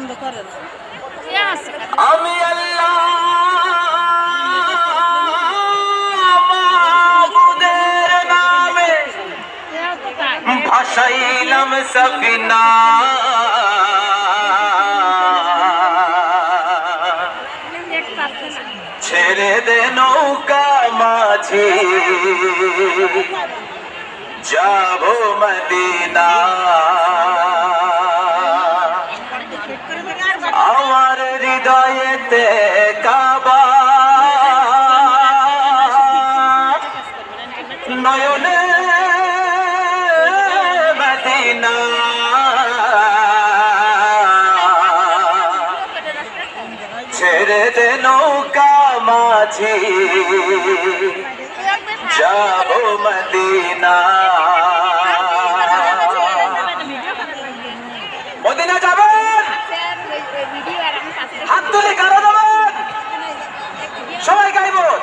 বন্ধ করেন আমি ভাসাইলাম সফিনা। ছেড়ে দে নৌকা মাঝি। যাব মদিনা। হৃদয়েতে কাবা। নয়নে মদিনা। ছেড়ে দে নৌকা মাঝি যাব মদিনা মদিনা যাবেন হাত তুলে কারও যাবেন সবাই গাইবো